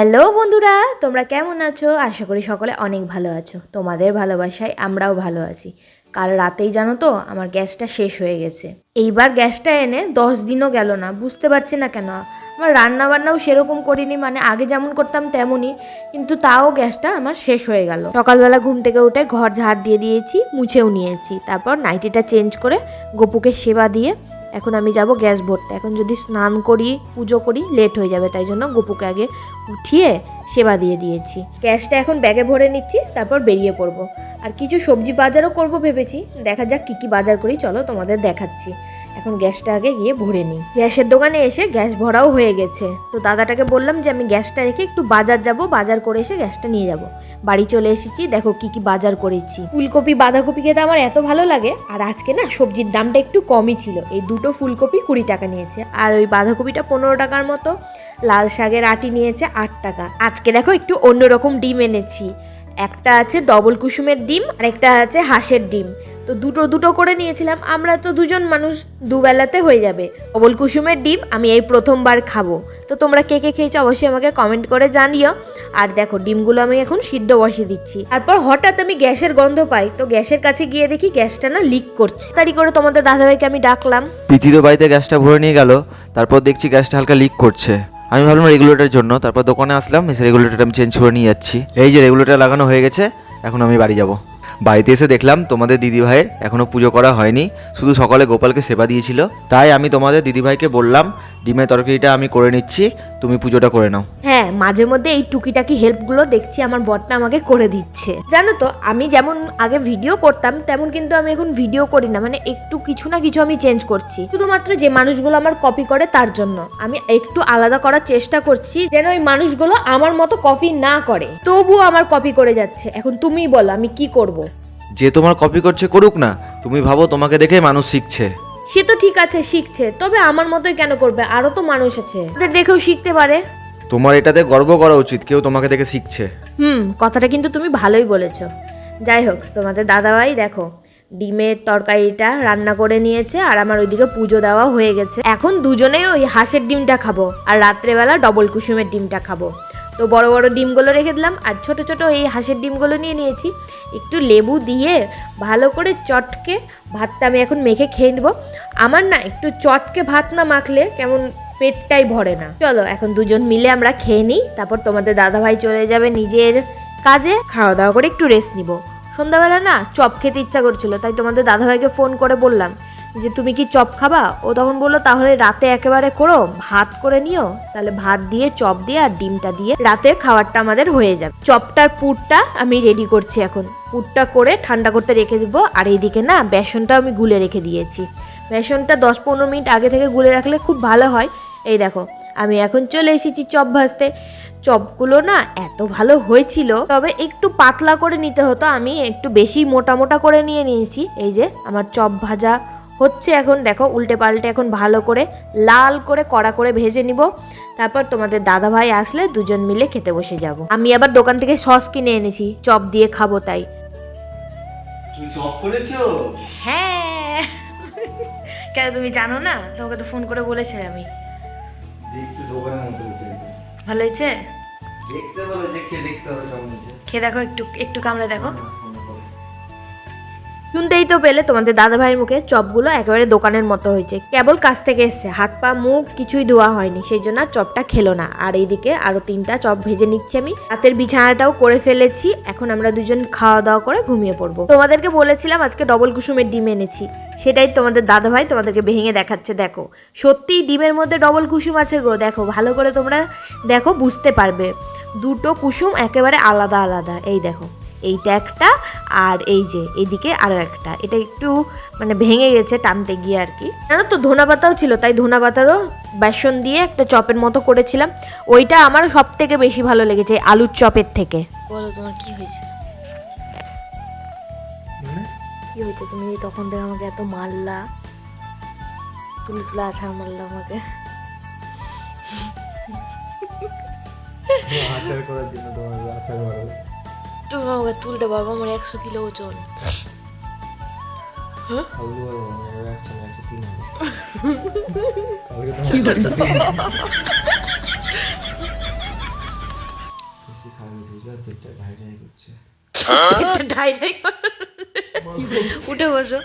Hello বন্ধুরা, তোমরা কেমন আছো? আশা করি সকলে অনেক ভালো আছো। তোমাদের ভালোবাসায় আমরাও ভালো আছি। কাল রাতেই জানো তো, আমার গ্যাসটা শেষ হয়ে গেছে। এইবার গ্যাসটা এনে দশ দিনও গেল না, বুঝতে পারছি না কেন। আমার রান্না বান্নাও সেরকম করিনি মানে আগে যেমন করতাম তেমনই, কিন্তু তাও গ্যাসটা আমার শেষ হয়ে গেল। সকালবেলা ঘুম থেকে উঠে ঘর ঝাড় দিয়ে দিয়েছি, মুছেও নিয়েছি। তারপর নাইটিটা চেঞ্জ করে গোপুকে সেবা দিয়ে এখন আমি যাব গ্যাস ভরতে। এখন যদি স্নান করি, পুজো করি লেট হয়ে যাবে, তাই জন্য গোপুকে আগে উঠিয়ে সেবা দিয়ে দিয়েছি। গ্যাসটা এখন ব্যাগে ভরে নিচ্ছি, তারপর বেরিয়ে পড়ব। আর কিছু সবজি বাজারও করব ভেবেছি। দেখা যাক কী কী বাজার করি, চলো তোমাদের দেখাচ্ছি। এখন গ্যাসটা আগে গিয়ে ভরে নিই। গ্যাসের দোকানে এসে গ্যাস ভরাও হয়ে গেছে। তো দাদাটাকে বললাম যে, আমি গ্যাসটা রেখে একটু বাজার যাব, বাজার করে এসে গ্যাসটা নিয়ে যাব। বাড়ি চলে এসেছি, দেখো কি কি বাজার করেছি। ফুলকপি, বাঁধাকপি খেতে আমার এত ভালো লাগে। আর আজকে না, সবজির দামটা একটু কমই ছিল। এই দুটো ফুলকপি কুড়ি টাকা নিয়েছে। আর ওই বাঁধাকপিটা পনেরো টাকার মতো। লাল শাকের আটি নিয়েছে আট টাকা। আজকে দেখো একটু অন্যরকম ডিম এনেছি। একটা আছে ডবল কুসুমের ডিম আর একটা আছে হাঁসের ডিম। তো দুটো দুটো করে নিয়েছিলাম, আমরা তো দুজন মানুষ দুবেলাতে হয়ে যাবে। ডবল কুসুমের ডিম, আমি এই প্রথমবার খাব। তো তোমরা কে কে খেয়েছো অবশ্যই আমাকে কমেন্ট করে জানিও। আর দেখো, ডিমগুলো আমি এখন সিদ্ধ বসিয়ে দিচ্ছি। তারপর হঠাৎ আমি গ্যাসের গন্ধ পাই, তো গ্যাসের কাছে গিয়ে দেখি গ্যাসটা না লিক করছে। তাড়ি করে তোমাদের দাদাভাইকে আমি ডাকলাম। প্রীতি তো বাড়িতে গ্যাসটা ভরে নিয়ে গেল, তারপর দেখছি গ্যাসটা হালকা লিক করছে। আমি ভাবলাম রেগুলেটরের জন্য, তারপর দোকানে আসলাম, এসে রেগুলেটরটা আমি চেঞ্জ করে নিয়ে যাচ্ছি। এই যে রেগুলেটর লাগানো হয়ে গেছে, এখন আমি বাড়ি যাব। বাড়িতে এসে দেখলাম তোমাদের দিদিভাইয়ের এখনও পুজো করা হয়নি, শুধু সকালে গোপালকে সেবা দিয়েছিল। তাই আমি তোমাদের দিদিভাইকে বললাম ডিমের তরকারিটা আমি করে নিচ্ছি তুমি পুজোটা করে নাও। হ্যাঁ মাঝে মধ্যে এই টুকিটাকি হেল্পগুলো দেখছি আমার বটটা আমাকে করে দিচ্ছে। জানো তো আমি যেমন আগে ভিডিও করতাম তেমন কিন্তু আমি এখন ভিডিও করি না মানে একটু কিছু না কিছু আমি চেঞ্জ করছি। শুধুমাত্র যে মানুষগুলো আমার কপি করে তার জন্য। আমি একটু আলাদা করার চেষ্টা করছি যেন ওই মানুষগুলো আমার মতো কপি না করে। তবুও আমার কপি করে যাচ্ছে। এখন তুমিই বলো আমি কি করব। যে তোমার কপি করছে করুক না তুমি ভাবো তোমাকে দেখে মানুষ শিখছে। সে তো ঠিক আছে শিখছে। তবে আমার মতোই কেন করবে? আরও তো মানুষ আছে। তাদের দেখেও শিখতে পারে। তোমার এটাতে গর্ব করা উচিত কেউ তোমাকে দেখে শিখছে। হুম কথাটা কিন্তু তুমি ভালোই বলেছ। যাই হোক তোমাদের দাদাভাই দেখো ডিমের তরকারিটা রান্না করে নিয়েছে আর আমার ওইদিকে পুজো দেওয়া হয়ে গেছে। এখন দুজনেই ওই হাঁসের ডিমটা খাব আর রাত্রেবেলা ডবল কুসুমের ডিমটা খাব। তো বড় বড় ডিমগুলো রেখে দিলাম আর ছোট ছোট এই হাঁসের ডিমগুলো নিয়ে নিয়েছি। একটু লেবু দিয়ে ভালো করে চটকে ভাতটা আমি এখন মেখে খেয়ে নেব। আমার না একটু চটকে ভাত না মাখলে কেমন পেটটাই ভরে না। চলো এখন দুজন মিলে আমরা খেয়ে নিই, তারপর তোমাদের দাদাভাই চলে যাবে নিজের কাজে। খাওয়া দাওয়া করে একটু রেস্ট নিব। সন্ধ্যাবেলা না চপ খেতে ইচ্ছা করছিল, তাই তোমাদের দাদাভাইকে ফোন করে বললাম যে তুমি কি চপ খাবা? ও তখন বলল, তাহলে রাতে একেবারে করো, ভাত করে নিও, তাহলে ভাত দিয়ে, চপ দিয়ে আর ডিমটা দিয়ে রাতের খাবারটা আমাদের হয়ে যাবে। চপটার পুরটা আমি রেডি করছি এখন। পুরটা করে ঠান্ডা করতে রেখে দিব। আর এইদিকে না বেসনটা আমি গুলে রেখে দিয়েছি। বেসনটা দশ পনেরো মিনিট আগে থেকে গুলে রাখলে খুব ভালো হয়। এই দেখো, আমি এখন চলে এসেছি চপ ভাজতে। চপগুলো না এত ভালো হয়েছিল, তবে একটু পাতলা করে নিতে হতো। আমি একটু বেশি মোটা মোটা করে নিয়ে নিয়েছি। এই যে, আমার চপ ভাজা হচ্ছে এখন দেখো উল্টে পাল্টে এখন ভালো করে লাল করে কড়া করে ভেজে নিব। তারপর তোমাদের দাদা ভাই আসলে দুজন মিলে খেতে বসে যাব। আমি আবার দোকান থেকে সস কিনে এনেছি চপ দিয়ে খাব তাই। হ্যাঁ। কেন তুমি জানো না? তোমাকে তো ফোন করে বলেছে আমি। ভালো হয়েছে? খেয়ে দেখো একটু একটু কামড়ে দেখো। শুনতেই তো পেলে তোমাদের দাদা ভাইয়ের মুখে চপগুলো একেবারে দোকানের মতো হয়েছে। কেবল কাছ থেকে এসছে। হাত, পা, মুখ কিছুই ধোয়া হয়নি। সেই জন্য চপটা খেলো না। আর এইদিকে আরও তিনটা চপ ভেজে নিচ্ছি আমি। রাতের বিছানাটাও করে ফেলেছি। এখন আমরা দুজন খাওয়া দাওয়া করে ঘুমিয়ে পড়ব। তোমাদেরকে বলেছিলাম আজকে ডবল কুসুমের ডিম এনেছি। সেটাই তোমাদের দাদা ভাই তোমাদেরকে ভেঙে দেখাচ্ছে, দেখো। সত্যি ডিমের মধ্যে ডবল কুসুম আছে গো। দেখো, ভালো করে তোমরা দেখো, বুঝতে পারবে। দুটো কুসুম একেবারে আলাদা আলাদা। এই দেখো। এইটা একটা আর এই যে এইদিকে আরও একটা। এটা একটু মানে ভেঙে গেছে টানতে গিয়ে আর কি। জানো তো ধনা পাতাও ছিল তাই ধনা পাতারও বেসন দিয়ে একটা চপের মতো করেছিলাম। ওইটা আমার সব থেকে বেশি ভালো লেগেছে এই আলুর চপের থেকে। বলো তোমার কি হয়েছে? কি হয়েছে? তুমি তখন থেকে আমাকে এত মারলা। তুলে তুলে আছাড় মারলা আমাকে। আচার করার জন্য তোমার আচার তুমি আমাকে তুলতে পারব আমার একশো কিলো ওজন। ঢাই করে। উঠে বসো।